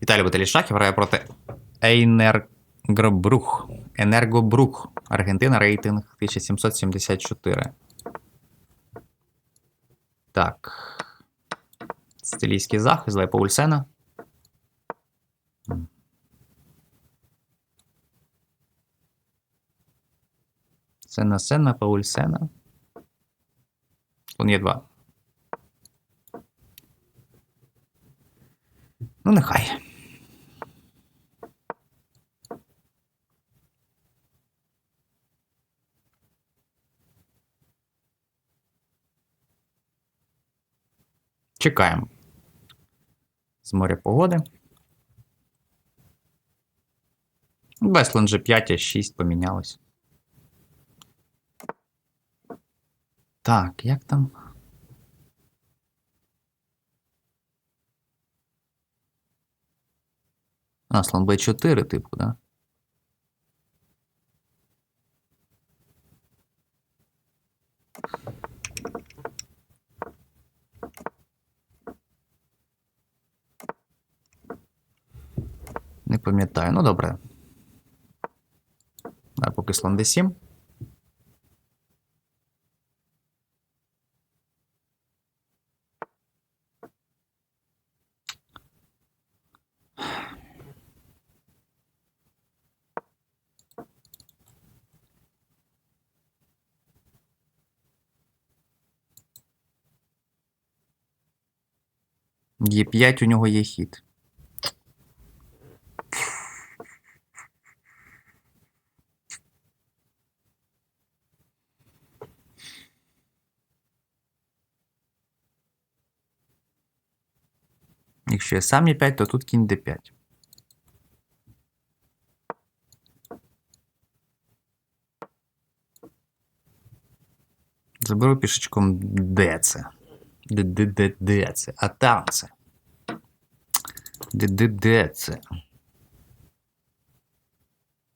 Італія Баталій Шахів грає проти Ейнергобрух. Енергобрух. Аргентина рейтинг 1774. Так. Стилійський захист Лепа Ульсена. Сена Сена, Паульсена. Лунія 2. Нехай. Чекаємо. З моря погоди. Веслен же 5, а 6 помінялось. Так, як там? А, слон Б4, типу, да? Не пам'ятаю. Ну, добре. А поки слон D7. Є5 у нього є хід. Якщо я сам є 5, то тут кінь d5. Заберу пішечком Д це. Д Д Д Д це. А там це. Д Д Д це.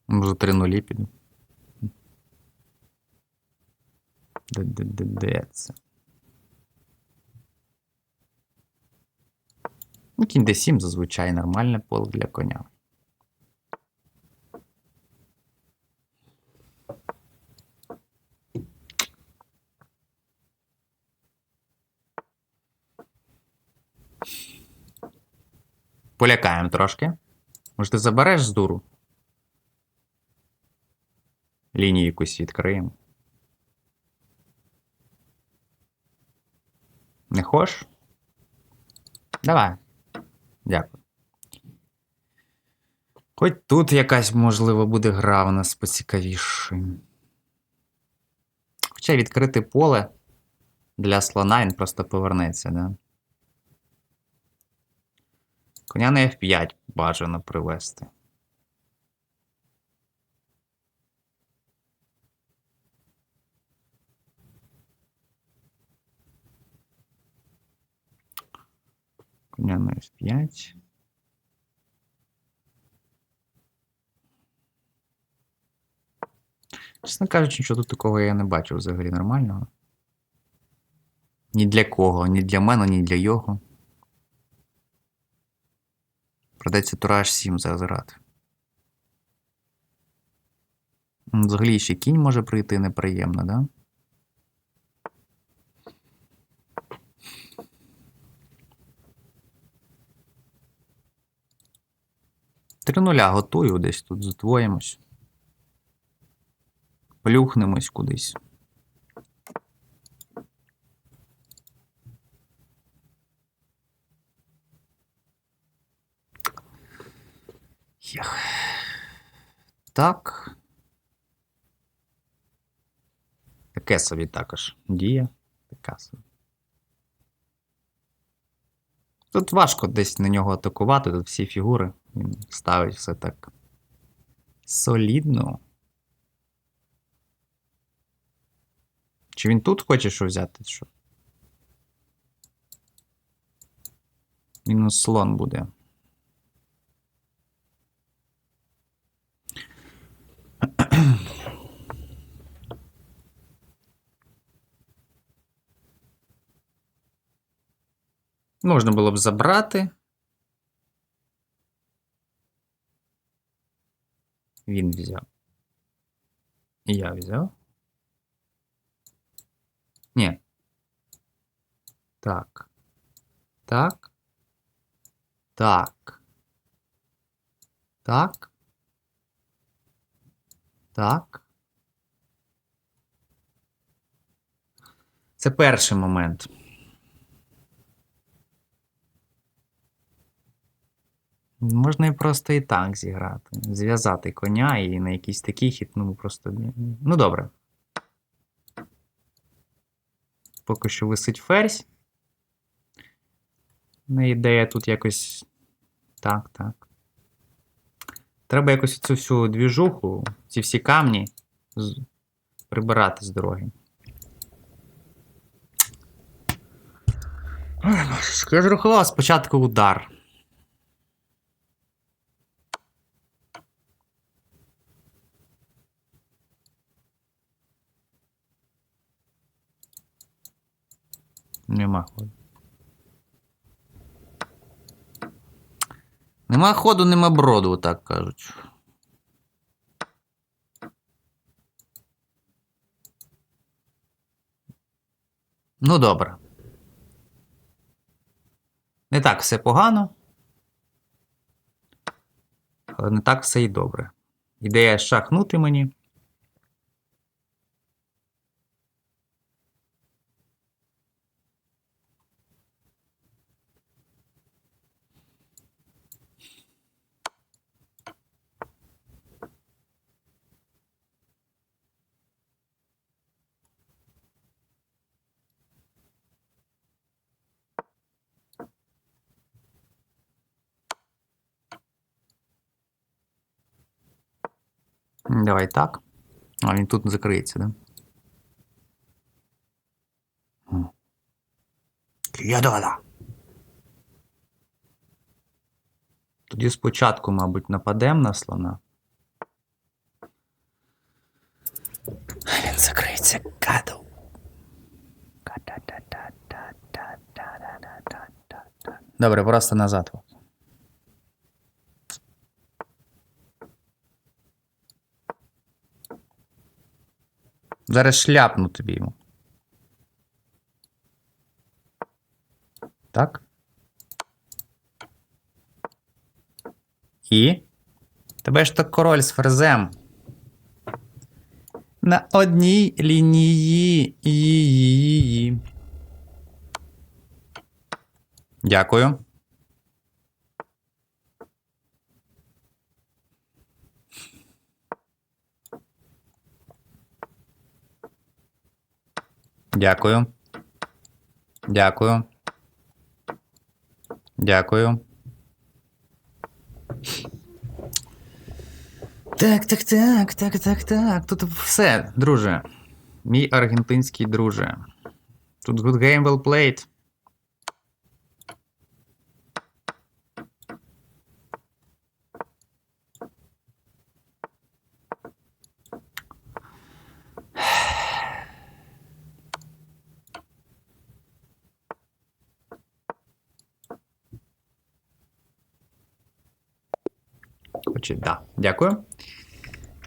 Може 3 нулі піду. Д Д Д Д це. Ну, кінь d7 зазвичай нормальне поле для коня. Полякаємо трошки. Може, ти забереш з дуру? Лінію якусь відкриємо. Не хочеш? Давай. Дякую. Хоч тут якась, можливо, буде гра у нас поцікавіше. Хоча відкрите поле для слона він просто повернеться, да? Коня на F5 бажано привести. Коня на F5. Чесно кажучи, нічого тут такого я не бачив взагалі нормального. Ні для кого, ні для мене, ні для його. Придеться тура H7 зазирати. Взагалі ще кінь може прийти неприємно, да? Три нуля готую, десь тут здвоїмось. Плюхнемось кудись. Єх. Так. Таке собі також діє. Така собі. Тут важко десь на нього атакувати, тут всі фігури. Він ставить все так солідно. Чи він тут хоче що взяти? Що? Мінус слон буде. Можна було б забрати. Він взяв. І я взяв. Ні. Так. Так. Так. Так. Так. Це перший момент. Можна і просто і так зіграти. Зв'язати коня і на якийсь такий хід, ну просто. Ну добре. Поки що висить ферзь. Ну, ідея тут якось. Так, так. Треба якось цю всю двіжуху, ці всі камні прибирати з дороги. Я ж рахував спочатку удар. Нема ходу. Нема ходу, нема броду, так кажуть. Ну, добре. Не так все погано. Але не так все і добре. Ідея шахнути мені. Давай так. А він тут закриється, да? М. Тоді спочатку, мабуть, нападемо на слона. Він закриється гаду. Добре, просто назад. Зараз шляпну тобі йому. Так. І. Тебе ж то король з ферзем. На одній лінії. Дякую. Дякую. Дякую. Дякую. Так, так, так, так, так, так. Тут все, друже. Мій аргентинський друже. Тут good game well played. Хоче, да. Дякую.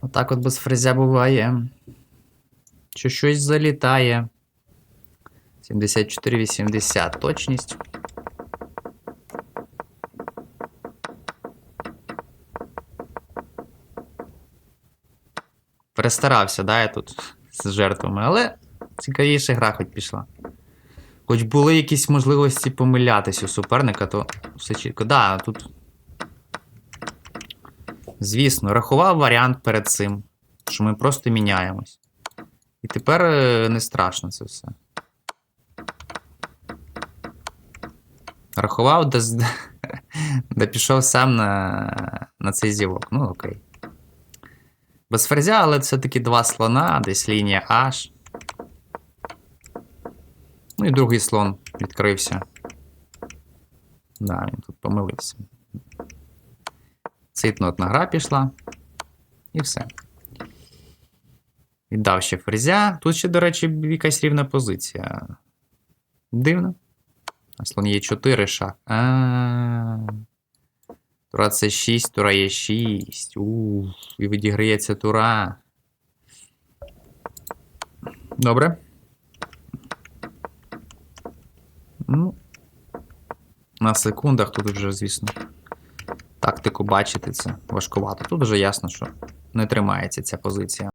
Отак от без фрезя буває. Що щось залітає. 74-80 точність. Перестарався, да, я тут з жертвами, але цікавіша гра хоч пішла. Хоч були якісь можливості помилятись у суперника, то все чітко. Да, тут Звісно, рахував варіант перед цим, що ми просто міняємось. І тепер е, не страшно це все. Рахував, де, де пішов сам на, на цей зівок. Ну, окей. Без ферзя, але все-таки два слона, десь лінія H. Ну і другий слон відкрився. Да, він тут помилився. Цитнотна гра пішла. І все. Віддав ще ферзя. Тут ще, до речі, якась рівна позиція. Дивно. Слон є 4 шах. Тура це 6, тура є 6. Уф, і відіграється тура. Добре. Ну. На секундах тут вже, звісно. Тактику бачити це важкувато. Тут вже ясно, що не тримається ця позиція.